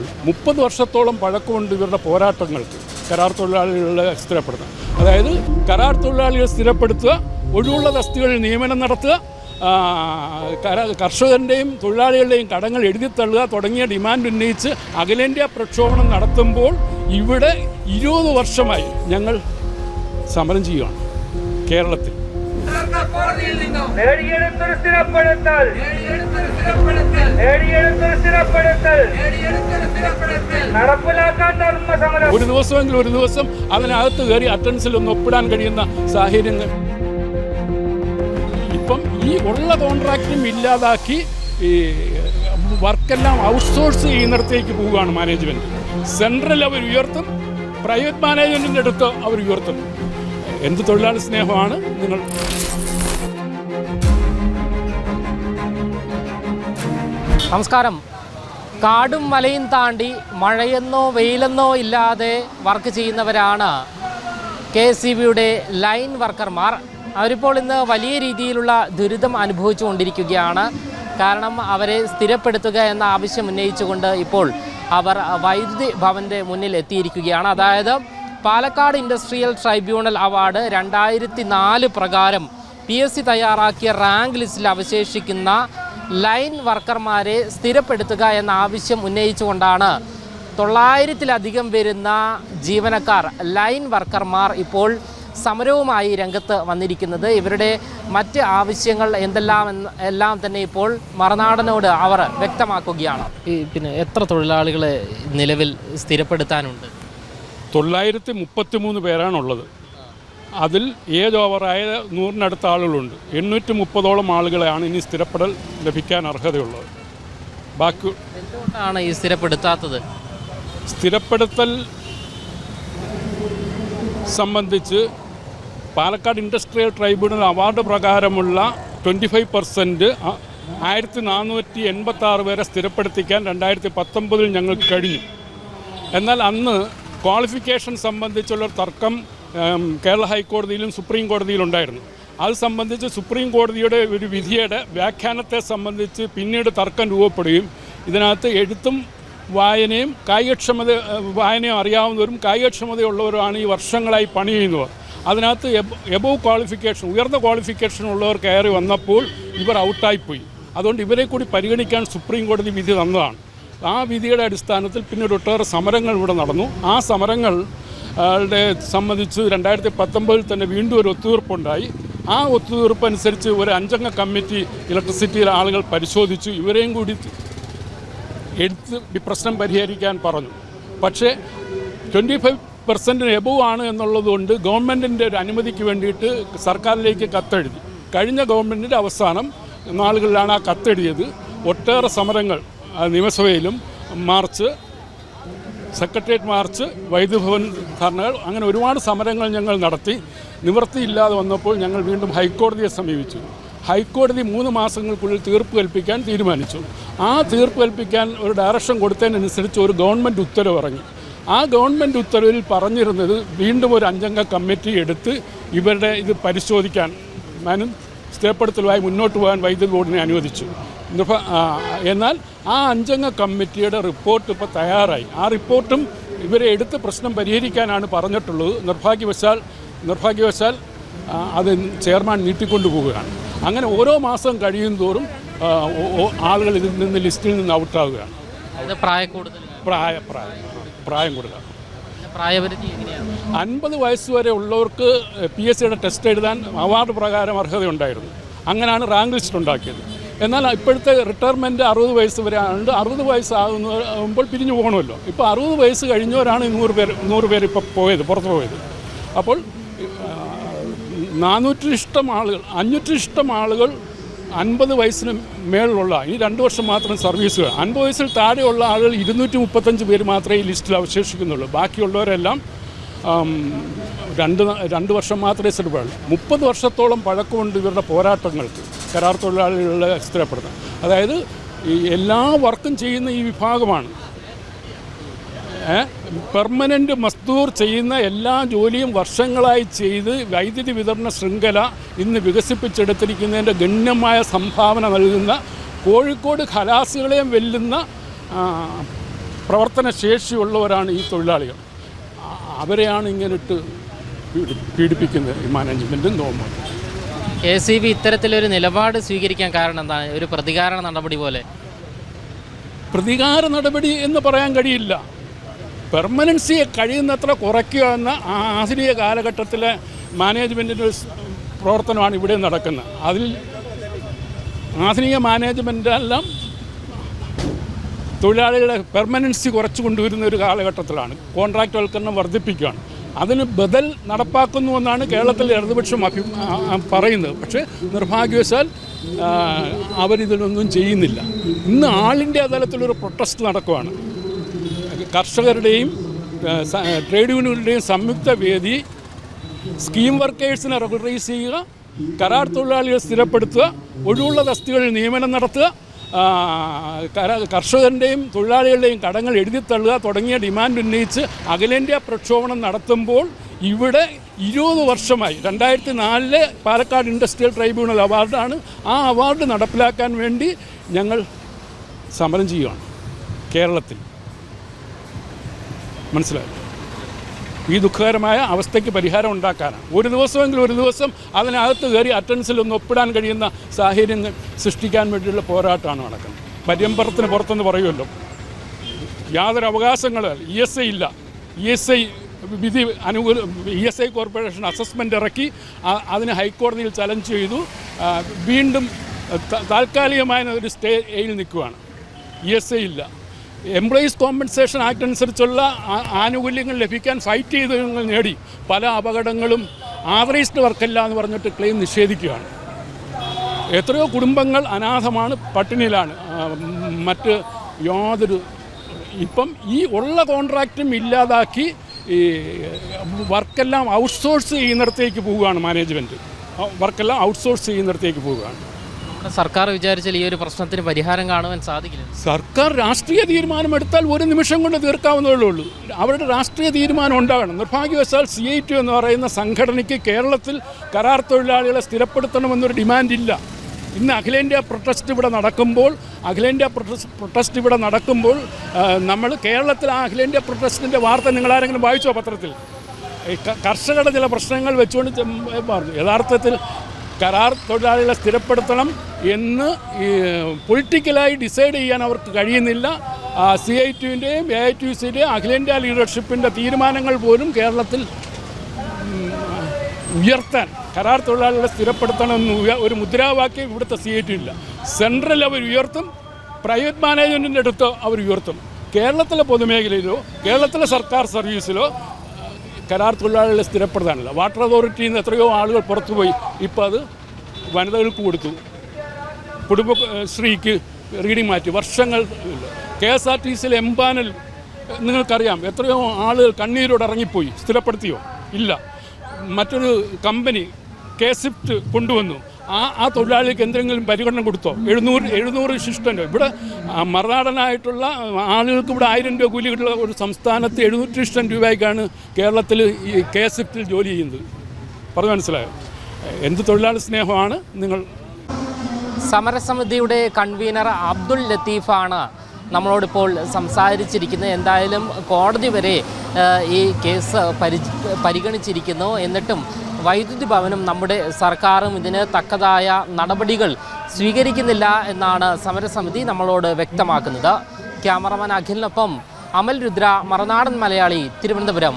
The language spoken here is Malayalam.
സ്ഥിരപ്പെടുന്നത് മുപ്പത് വർഷത്തോളം പഴക്കമുണ്ട് ഇവരുടെ പോരാട്ടങ്ങൾക്ക് കരാർ തൊഴിലാളികളെ സ്ഥിരപ്പെടുത്തുക അതായത് കരാർ തൊഴിലാളികൾ സ്ഥിരപ്പെടുത്തുക ഒഴിവുള്ള തസ്തികളിൽ നിയമനം നടത്തുക കർഷകരുടെയും തൊഴിലാളികളുടെയും കടങ്ങൾ എഴുതിത്തള്ളുക തുടങ്ങിയ ഡിമാൻഡ് ഉന്നയിച്ച് അഖിലേന്ത്യാ പ്രക്ഷോഭണം നടത്തുമ്പോൾ ഇവിടെ ഇരുപത് വർഷമായി ഞങ്ങൾ സമരം ചെയ്യുകയാണ് കേരളത്തിൽ. നേടിയെടുത്തൊരു സ്ഥിരപ്പെടുത്തൽ. നേടിയെടുത്തൊരു സ്ഥിരപ്പെടുത്തൽ. നേടിയെടുത്തൊരു സ്ഥിരപ്പെടുത്തൽ. നേടിയെടുത്തൊരു സ്ഥിരപ്പെടുത്തൽ. നടപ്പിലാക്കാൻ ധർമ്മസമരം. ഒരു ദിവസമെങ്കിലും ഒരു ദിവസം അതിനകത്ത് കയറി അറ്റൻഡൻസിൽ ഒന്ന് ഒപ്പിടാൻ കഴിയുന്ന സാഹചര്യങ്ങൾ. ഇപ്പം ഈ ഉള്ള കോൺട്രാക്റ്റും ഇല്ലാതാക്കി ഈ വർക്കെല്ലാം ഔട്ട്സോഴ്സ് ചെയ്യുന്നിടത്തേക്ക് പോവുകയാണ് മാനേജ്മെന്റ് സെൻട്രൽ അവർ ഉയർത്തും പ്രൈവറ്റ് മാനേജ്മെന്റിന്റെ അടുത്ത് അവർ ഉയർത്തും. എന്ത് തൊഴിലാളി സ്നേഹമാണ് നിങ്ങൾ നമസ്കാരം. കാടും മലയും താണ്ടി മഴയെന്നോ വെയിലെന്നോ ഇല്ലാതെ വർക്ക് ചെയ്യുന്നവരാണ് കെ എസ് സി ബിയുടെ ലൈൻ വർക്കർമാർ. അവരിപ്പോൾ ഇന്ന് വലിയ രീതിയിലുള്ള ദുരിതം അനുഭവിച്ചുകൊണ്ടിരിക്കുകയാണ് കാരണം അവരെ സ്ഥിരപ്പെടുത്തുക എന്ന ആവശ്യം ഉന്നയിച്ചുകൊണ്ട് ഇപ്പോൾ അവർ വൈദ്യുതി ഭവന്റെ മുന്നിൽ എത്തിയിരിക്കുകയാണ്. അതായത് പാലക്കാട് ഇൻഡസ്ട്രിയൽ ട്രൈബ്യൂണൽ അവാർഡ് രണ്ടായിരത്തി നാല് പ്രകാരം പി എസ് സി തയ്യാറാക്കിയ റാങ്ക് ലിസ്റ്റിൽ അവശേഷിക്കുന്ന ലൈൻ വർക്കർമാരെ സ്ഥിരപ്പെടുത്തുക എന്ന ആവശ്യം ഉന്നയിച്ചുകൊണ്ടാണ് തൊള്ളായിരത്തിലധികം വരുന്ന ജീവനക്കാർ ലൈൻ വർക്കർമാർ ഇപ്പോൾ സമരവുമായി രംഗത്ത് വന്നിരിക്കുന്നത്. ഇവരുടെ മറ്റ് ആവശ്യങ്ങൾ എന്തെല്ലാം എല്ലാം തന്നെ ഇപ്പോൾ മറുനാടനോട് അവർ വ്യക്തമാക്കുകയാണ്. പിന്നെ എത്ര തൊഴിലാളികളെ നിലവിൽ സ്ഥിരപ്പെടുത്താനുണ്ട്? തൊള്ളായിരത്തി മുപ്പത്തി മൂന്ന് പേരാണുള്ളത്. അതിൽ ഏജ് ഓവറായ നൂറിനടുത്ത ആളുകളുണ്ട്. എണ്ണൂറ്റി മുപ്പതോളം ആളുകളെയാണ് ഇനി സ്ഥിരപ്പെടൽ ലഭിക്കാൻ അർഹതയുള്ളത്. ബാക്കി എന്തുകൊണ്ടാണ് ഈ സ്ഥിരപ്പെടുത്താത്തത്? സ്ഥിരപ്പെടുത്തൽ സംബന്ധിച്ച് പാലക്കാട് ഇൻഡസ്ട്രിയൽ ട്രൈബ്യൂണൽ അവാർഡ് പ്രകാരമുള്ള ട്വന്റി ഫൈവ് പെർസെന്റ് ആയിരത്തി നാനൂറ്റി എൺപത്തി ആറ് പേരെ സ്ഥിരപ്പെടുത്തിക്കാൻ രണ്ടായിരത്തി പത്തൊമ്പതിൽ ഞങ്ങൾക്ക് കഴിഞ്ഞു. എന്നാൽ അന്ന് ക്വാളിഫിക്കേഷൻ സംബന്ധിച്ചുള്ള തർക്കം കേരള ഹൈക്കോടതിയിലും സുപ്രീം കോടതിയിലും ഉണ്ടായിരുന്നു. അത് സംബന്ധിച്ച് സുപ്രീം കോടതിയുടെ ഒരു വിധിയുടെ വ്യാഖ്യാനത്തെ സംബന്ധിച്ച് പിന്നീട് തർക്കം രൂപപ്പെടുകയും ഇതിനകത്ത് എഴുത്തും വായനയും കായികക്ഷമത വായനയും അറിയാവുന്നവരും കായികക്ഷമതയുള്ളവരുമാണ് ഈ വർഷങ്ങളായി പണി ചെയ്യുന്നവർ. അതിനകത്ത് എബോവ് ക്വാളിഫിക്കേഷൻ ഉയർന്ന ക്വാളിഫിക്കേഷൻ ഉള്ളവർ കയറി വന്നപ്പോൾ ഇവർ ഔട്ടായിപ്പോയി അതുകൊണ്ട് ഇവരെ കൂടി പരിഗണിക്കാൻ സുപ്രീം കോടതി വിധി തന്നതാണ്. ആ വിധിയുടെ അടിസ്ഥാനത്തിൽ പിന്നീട് ഒട്ടേറെ സമരങ്ങൾ ഇവിടെ നടന്നു. ആ സമരങ്ങൾ സംബന്ധിച്ച് രണ്ടായിരത്തി പത്തൊമ്പതിൽ തന്നെ വീണ്ടും ഒരു ഒത്തുതീർപ്പുണ്ടായി. ആ ഒത്തുതീർപ്പ് അനുസരിച്ച് ഒരു അഞ്ചംഗ കമ്മിറ്റി ഇലക്ട്രിസിറ്റിയിലെ ആളുകൾ പരിശോധിച്ചു. ഇവരെയും കൂടി എടുത്ത് ഈ പ്രശ്നം പരിഹരിക്കാൻ പറഞ്ഞു. പക്ഷേ ട്വന്റി ഫൈവ് പെർസെന്റിന് എബവ് ആണ് എന്നുള്ളതുകൊണ്ട് ഗവൺമെന്റിന്റെ ഒരു അനുമതിക്ക് വേണ്ടിയിട്ട് സർക്കാരിലേക്ക് കത്തെഴുതി. കഴിഞ്ഞ ഗവൺമെന്റിന്റെ അവസാനം നാളുകളിലാണ് ആ കത്തെഴുതിയത്. ഒട്ടേറെ സമരങ്ങൾ നിയമസഭയിലും മാർച്ച് സെക്രട്ടേറിയറ്റ് മാർച്ച് വൈദ്യുതി ഭവൻ ധർണകൾ അങ്ങനെ ഒരുപാട് സമരങ്ങൾ ഞങ്ങൾ നടത്തി. നിവൃത്തിയില്ലാതെ വന്നപ്പോൾ ഞങ്ങൾ വീണ്ടും ഹൈക്കോടതിയെ സമീപിച്ചു. ഹൈക്കോടതി മൂന്ന് മാസങ്ങൾക്കുള്ളിൽ തീർപ്പ് കൽപ്പിക്കാൻ തീരുമാനിച്ചു. ആ തീർപ്പ് കൽപ്പിക്കാൻ ഒരു ഡയറക്ഷൻ കൊടുത്തതിനനുസരിച്ച് ഒരു ഗവൺമെന്റ് ഉത്തരവ് ഇറങ്ങി ആ ഗവൺമെന്റ് ഉത്തരവിൽ പറഞ്ഞിരുന്നത് വീണ്ടും ഒരു അഞ്ചംഗ കമ്മിറ്റി എടുത്ത് ഇവരുടെ ഇത് പരിശോധിക്കാൻ മാനും സ്ഥിരപ്പെടുത്തലുമായി മുന്നോട്ട് പോകാൻ വൈദ്യുതി ബോർഡിനെ അനുവദിച്ചു. എന്നാൽ ആ അഞ്ചംഗ കമ്മിറ്റിയുടെ റിപ്പോർട്ട് ഇപ്പോൾ തയ്യാറായി. ആ റിപ്പോർട്ടും ഇവരെ എടുത്ത് പ്രശ്നം പരിഹരിക്കാനാണ് പറഞ്ഞിട്ടുള്ളത്. നിർഭാഗ്യവശാൽ നിർഭാഗ്യവശാൽ അത് ചെയർമാൻ നീട്ടിക്കൊണ്ടു പോവുകയാണ് അങ്ങനെ ഓരോ മാസം കഴിയും തോറും ആളുകൾ ഇതിൽ നിന്ന് ലിസ്റ്റിൽ നിന്ന് ഔട്ടാവുകയാണ്. പ്രായ പ്രായം പ്രായം. കൊടുക്കുക പ്രായപരിധി അൻപത് വയസ്സ് വരെ ഉള്ളവർക്ക് പി എസ് സിയുടെ ടെസ്റ്റ് എഴുതാൻ അവാർഡ് പ്രകാരം അർഹതയുണ്ടായിരുന്നു. അങ്ങനെയാണ് റാങ്ക് ലിസ്റ്റ് ഉണ്ടാക്കിയത്. എന്നാൽ ഇപ്പോഴത്തെ റിട്ടയർമെന്റ് അറുപത് വയസ്സ് വരെ ഉണ്ട് അറുപത് വയസ്സാകുമ്പോൾ പിരിഞ്ഞു പോകണമല്ലോ. ഇപ്പോൾ അറുപത് വയസ്സ് കഴിഞ്ഞവരാണ് നൂറ് പേര് നൂറ് പേര് ഇപ്പോൾ പോയത് പുറത്ത് പോയത്. അപ്പോൾ നാനൂറ്റി ഇഷ്ടം ആളുകൾ അഞ്ഞൂറ്റി ഇഷ്ടം ആളുകൾ അൻപത് വയസ്സിന് മേളിലുള്ള ഈ രണ്ട് വർഷം മാത്രം സർവീസ് അൻപത് വയസ്സിൽ താഴെയുള്ള ആളുകൾ ഇരുന്നൂറ്റി മുപ്പത്തഞ്ച് പേര് മാത്രമേ ഈ ലിസ്റ്റിൽ അവശേഷിക്കുന്നുള്ളൂ. ബാക്കിയുള്ളവരെല്ലാം രണ്ട് രണ്ട് വർഷം മാത്രമേ സ്ഥിരപ്പെടുള്ളൂ മുപ്പത് വർഷത്തോളം പഴക്കമുണ്ട് ഇവരുടെ പോരാട്ടങ്ങൾക്ക്. കരാർ തൊഴിലാളികളെ സ്ഥിരപ്പെടുന്നത് അതായത് ഈ എല്ലാ വർക്കും ചെയ്യുന്ന ഈ വിഭാഗമാണ്. പെർമനന്റ് മസ്ദൂർ ചെയ്യുന്ന എല്ലാ ജോലിയും വർഷങ്ങളായി ചെയ്ത് വൈദ്യുതി വിതരണ ശൃംഖല ഇന്ന് വികസിപ്പിച്ചെടുത്തിരിക്കുന്നതിന്റെ ഗണ്യമായ സംഭാവന നൽകുന്ന കോഴിക്കോട് ഖലാസുകളെയും വെല്ലുന്ന പ്രവർത്തന ശേഷിയുള്ളവരാണ് ഈ തൊഴിലാളികൾ. അവരെയാണ് ഇങ്ങനെ ഇട്ട് പീഡിപ്പിക്കുന്നത് ഈ മാനേജ്മെന്റും ഗവൺമെന്റും കെ സി ബി ഇത്തരത്തിലൊരു നിലപാട് സ്വീകരിക്കാൻ കാരണം എന്താണ്? ഒരു പ്രതികാര നടപടി പോലെ. പ്രതികാര നടപടി എന്ന് പറയാൻ കഴിയില്ല. പെർമനൻസിയെ കഴിയുന്നത്ര കുറയ്ക്കുക എന്ന ആധുനിക കാലഘട്ടത്തിലെ മാനേജ്മെന്റിന്റെ ഒരു പ്രവർത്തനമാണ് ഇവിടെ നടക്കുന്നത്. അതിൽ ആധുനിക മാനേജ്മെന്റ് എല്ലാം തൊഴിലാളികളുടെ പെർമനൻസി കുറച്ച് കൊണ്ടുവരുന്ന ഒരു കാലഘട്ടത്തിലാണ്. കോൺട്രാക്ട് വൽക്കരണം വർദ്ധിപ്പിക്കുകയാണ്. അതിന് ബദൽ നടപ്പാക്കുന്നുവെന്നാണ് കേരളത്തിലെ ഇടതുപക്ഷം അഭി പറയുന്നത്. പക്ഷേ നിർഭാഗ്യവശാൽ അവരിതിലൊന്നും ചെയ്യുന്നില്ല. ഇന്ന് ആളിന്റെ അതലത്തിലൊരു തലത്തിലൊരു പ്രൊട്ടസ്റ്റ് നടക്കുവാണ്. കർഷകരുടെയും ട്രേഡ് യൂണിയനുകളുടെയും സംയുക്ത വേദി സ്കീം വർക്കേഴ്സിനെ റെഗുലറൈസ് ചെയ്യുക കരാർ തൊഴിലാളികൾ സ്ഥിരപ്പെടുത്തുക ഒഴിവുള്ള തസ്തികളിൽ നിയമനം നടത്തുക കർഷകരുടെയും തൊഴിലാളികളുടെയും കടങ്ങൾ എഴുതിത്തള്ളുക തുടങ്ങിയ ഡിമാൻഡ് ഉന്നയിച്ച് അഖിലേന്ത്യാ പ്രക്ഷോഭണം നടത്തുമ്പോൾ ഇവിടെ ഇരുപത് വർഷമായി രണ്ടായിരത്തി നാലിലെ പാലക്കാട് ഇൻഡസ്ട്രിയൽ ട്രൈബ്യൂണൽ അവാർഡാണ്. ആ അവാർഡ് നടപ്പിലാക്കാൻ വേണ്ടി ഞങ്ങൾ സമരം ചെയ്യുകയാണ് കേരളത്തിൽ. മനസ്സിലായി? ഈ ദുഃഖകരമായ അവസ്ഥയ്ക്ക് പരിഹാരം ഉണ്ടാക്കാനാണ്. ഒരു ദിവസമെങ്കിലും ഒരു ദിവസം അതിനകത്ത് കയറി അറ്റൻസിൽ ഒന്ന് ഒപ്പിടാൻ കഴിയുന്ന സാഹചര്യം സൃഷ്ടിക്കാൻ വേണ്ടിയുള്ള പോരാട്ടമാണ് നടക്കുന്നത്. പര്യമ്പറത്തിന് പുറത്തെന്ന് പറയുമല്ലോ. യാതൊരു അവകാശങ്ങളും ഇ എസ് ഐ ഇല്ല. ഇ എസ് ഐ വിധി അനുകൂല E S I corporation assessment ഇറക്കി അതിന് ഹൈക്കോടതിയിൽ ചലഞ്ച് ചെയ്തു. വീണ്ടും താൽക്കാലികമായ ഒരു സ്റ്റേയിൽ നിൽക്കുകയാണ് ഇ എസ് ഐ ഇല്ല. എംപ്ലോയീസ് കോമ്പൻസേഷൻ ആക്ട് അനുസരിച്ചുള്ള ആനുകൂല്യങ്ങൾ ലഭിക്കാൻ ഫൈറ്റ് ചെയ്ത് ഞങ്ങൾ നേടി. പല അപകടങ്ങളും ആവറേജ്ഡ് വർക്കല്ല എന്ന് പറഞ്ഞിട്ട് ക്ലെയിം നിഷേധിക്കുകയാണ്. എത്രയോ കുടുംബങ്ങൾ അനാഥമാണ് പട്ടിണിയിലാണ്. മറ്റ് യാതൊരു ഇപ്പം ഈ ഉള്ള കോൺട്രാക്റ്റും ഇല്ലാതാക്കി ഈ വർക്കെല്ലാം ഔട്ട്സോഴ്സ് ചെയ്യുന്നിടത്തേക്ക് പോവുകയാണ് മാനേജ്മെന്റ് വർക്കെല്ലാം ഔട്ട്സോഴ്സ് ചെയ്യുന്നിടത്തേക്ക് പോവുകയാണ്. സർക്കാർ വിചാരിച്ചാൽ ഈ ഒരു പ്രശ്നത്തിന് പരിഹാരം കാണുവാൻ സാധിക്കില്ല. സർക്കാർ രാഷ്ട്രീയ തീരുമാനമെടുത്താൽ ഒരു നിമിഷം കൊണ്ട് തീർക്കാവുന്നതേ ഉള്ളൂ. അവരുടെ രാഷ്ട്രീയ തീരുമാനം ഉണ്ടാകണം. നിർഭാഗ്യവശാൽ സി ഐ ടി എന്ന് പറയുന്ന സംഘടനയ്ക്ക് കേരളത്തിൽ കരാർ തൊഴിലാളികളെ സ്ഥിരപ്പെടുത്തണമെന്നൊരു ഡിമാൻഡില്ല. ഇന്ന് അഖിലേന്ത്യാ പ്രൊട്ടസ്റ്റ് ഇവിടെ നടക്കുമ്പോൾ അഖിലേന്ത്യാ പ്രൊട്ടസ്റ്റ് പ്രൊട്ടസ്റ്റ് ഇവിടെ നടക്കുമ്പോൾ നമ്മൾ കേരളത്തിൽ ആ അഖിലേന്ത്യാ പ്രൊട്ടസ്റ്റിന്റെ വാർത്ത നിങ്ങളാരെങ്കിലും വായിച്ചോ പത്രത്തിൽ? കർഷകരുടെ ചില പ്രശ്നങ്ങൾ വെച്ചുകൊണ്ട് പറഞ്ഞു. യഥാർത്ഥത്തിൽ കരാർ തൊഴിലാളികളെ സ്ഥിരപ്പെടുത്തണം എന്ന് ഈ പൊളിറ്റിക്കലായി ഡിസൈഡ് ചെയ്യാൻ അവർക്ക് കഴിയുന്നില്ല. സി ഐ ടിയുടെയും എ ഐ ടി സിയുടെയും അഖിലേന്ത്യാ ലീഡർഷിപ്പിന്റെ തീരുമാനങ്ങൾ പോലും കേരളത്തിൽ ഉയർത്താൻ കരാർ തൊഴിലാളികളെ സ്ഥിരപ്പെടുത്തണമെന്ന് ഒരു മുദ്രാവാക്യം ഇവിടുത്തെ സി ഐ ടി ഇല്ല സെൻട്രൽ അവർ ഉയർത്തും പ്രൈവറ്റ് മാനേജ്മെന്റിന്റെ അടുത്ത് അവർ ഉയർത്തും. കേരളത്തിലെ പൊതുമേഖലയിലോ കേരളത്തിലെ സർക്കാർ സർവീസിലോ കരാർ തൊഴിലാളികളെ സ്ഥിരപ്പെടുത്താനല്ല. വാട്ടർ അതോറിറ്റിയിൽ നിന്ന് എത്രയോ ആളുകൾ പുറത്തുപോയി. ഇപ്പോൾ അത് വനിതകൾക്ക് കൊടുത്തു. കുടുംബശ്രീക്ക് റീഡിംഗ് മാറ്റി. വർഷങ്ങൾ കെ എസ് ആർ ടി സിയിലെ എംപാനൽ നിങ്ങൾക്കറിയാം എത്രയോ ആളുകൾ കണ്ണീരോട് ഇറങ്ങിപ്പോയി. സ്ഥിരപ്പെടുത്തിയോ? ഇല്ല. മറ്റൊരു കമ്പനി കെ സിഫ്റ്റ് കൊണ്ടുവന്നു. ആ ആ തൊഴിലാളി എന്തെങ്കിലും പരിഗണന കൊടുത്തോ? എഴുന്നൂറ് എഴുന്നൂറ് ശിഷ്ടന്റെ ഇവിടെ മറുനാടനായിട്ടുള്ള ആളുകൾക്ക് ഇവിടെ ആയിരം രൂപ കൂലി കിട്ടുന്ന ഒരു സംസ്ഥാനത്ത് എഴുന്നൂറ്റി ഇഷ്ടം രൂപയ്ക്കാണ് കേരളത്തിൽ ഈ കെ സിഫ്റ്റിൽ ജോലി ചെയ്യുന്നത്. പറഞ്ഞു മനസ്സിലായോ? എന്ത് തൊഴിലാളി സ്നേഹമാണ് നിങ്ങൾ? സമരസമിതിയുടെ കൺവീനർ അബ്ദുൾ ലത്തീഫാണ് നമ്മളോടിപ്പോൾ സംസാരിച്ചിരിക്കുന്നത്. എന്തായാലും കോടതി വരെ ഈ കേസ് പരി പരിഗണിച്ചിരിക്കുന്നു. എന്നിട്ടും വൈദ്യുതി ഭവനും നമ്മുടെ സർക്കാരും ഇതിന് തക്കതായ നടപടികൾ സ്വീകരിക്കുന്നില്ല എന്നാണ് സമരസമിതി നമ്മളോട് വ്യക്തമാക്കുന്നത്. ക്യാമറമാൻ അഖിലിനൊപ്പം അമൽ രുദ്ര മറനാടൻ മലയാളി തിരുവനന്തപുരം.